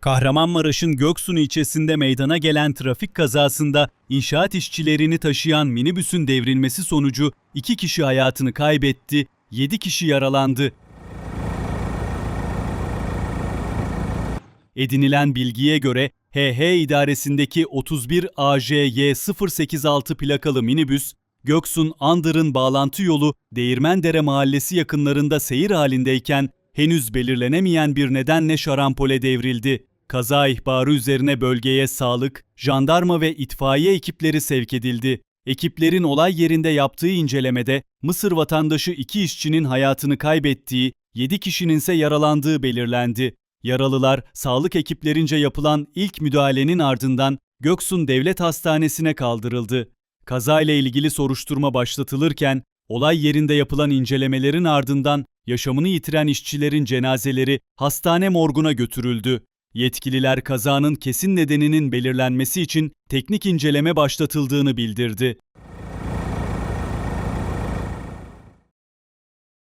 Kahramanmaraş'ın Göksun ilçesinde meydana gelen trafik kazasında inşaat işçilerini taşıyan minibüsün devrilmesi sonucu 2 kişi hayatını kaybetti, 7 kişi yaralandı. Edinilen bilgiye göre HH idaresindeki 31 AJY 086 plakalı minibüs, Göksun Andır'ın bağlantı yolu Değirmendere mahallesi yakınlarında seyir halindeyken henüz belirlenemeyen bir nedenle şarampole devrildi. Kaza ihbarı üzerine bölgeye sağlık, jandarma ve itfaiye ekipleri sevk edildi. Ekiplerin olay yerinde yaptığı incelemede Mısır vatandaşı iki işçinin hayatını kaybettiği, 7 kişinin ise yaralandığı belirlendi. Yaralılar sağlık ekiplerince yapılan ilk müdahalenin ardından Göksun Devlet Hastanesi'ne kaldırıldı. Kazayla ilgili soruşturma başlatılırken olay yerinde yapılan incelemelerin ardından yaşamını yitiren işçilerin cenazeleri hastane morguna götürüldü. Yetkililer kazanın kesin nedeninin belirlenmesi için teknik inceleme başlatıldığını bildirdi.